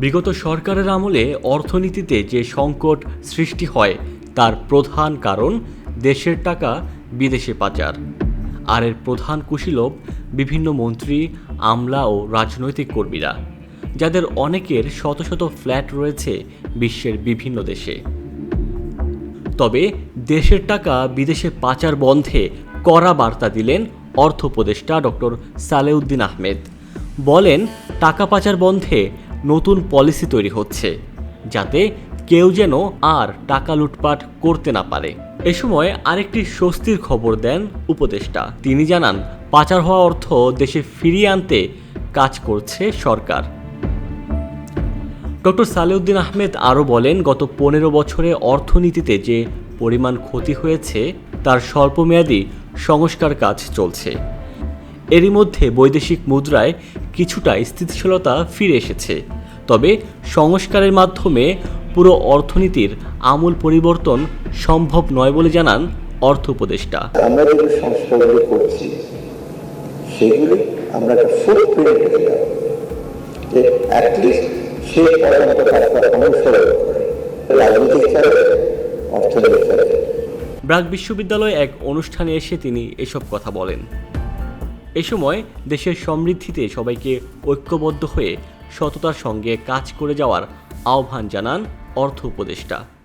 বিগত সরকারের আমলে অর্থনীতিতে যে সংকট সৃষ্টি হয়, তার প্রধান কারণ দেশের টাকা, বিদেশে পাচার। আর এর প্রধান কুশীলব বিভিন্ন মন্ত্রী, আমলা ও রাজনৈতিক কর্মীরা, যাদের অনেকের শত শত ফ্ল্যাট রয়েছে বিশ্বের বিভিন্ন দেশে। তবে দেশের টাকা, বিদেশে পাচার বন্ধে কড়া বার্তা দিলেন অর্থ উপদেষ্টা ডক্টর সালেউদ্দিন আহমেদ। বলেন, টাকা পাচার বন্ধে নতুন পলিসি তৈরি হচ্ছে, যাতে কেউ যেন আর টাকা লুটপাট করতে না পারে। এ সময় আরেকটি স্বস্তির খবর দেন উপদেষ্টা। তিনি জানান, পাচার হওয়া অর্থ দেশে ফিরিয়ে আনতে কাজ করছে সরকার। ডক্টর সালেউদ্দিন আহমেদ আরও বলেন, গত পনেরো বছরে অর্থনীতিতে যে পরিমাণ ক্ষতি হয়েছে, তার স্বল্পমেয়াদী সংস্কার কাজ চলছে। এরই মধ্যে বৈদেশিক মুদ্রায় কিছুটা স্থিতিশীলতা ফিরে এসেছে। তবে সংস্কারের মাধ্যমে পুরো অর্থনীতির আমূল পরিবর্তন সম্ভব নয় বলে জানান অর্থ উপদেষ্টা। আমরা যে সংস্কারগুলো করছি সেগুলি আমরা একটা ফুটপ্রিন্ট রেখে যাব যে অ্যাটলিস্ট সে পর্যন্ত কাজটা অনুসরণ করে রাজনৈতিক চালে অর্থনৈতিক চালে ব্রাক বিশ্ববিদ্যালয়ে এক অনুষ্ঠানে এসে তিনি এসব কথা বলেন। এ সময় দেশের সমৃদ্ধিতে সবাইকে ঐক্যবদ্ধ হয়ে সততার সঙ্গে কাজ করে যাওয়ার আহ্বান জানান অর্থ উপদেষ্টা।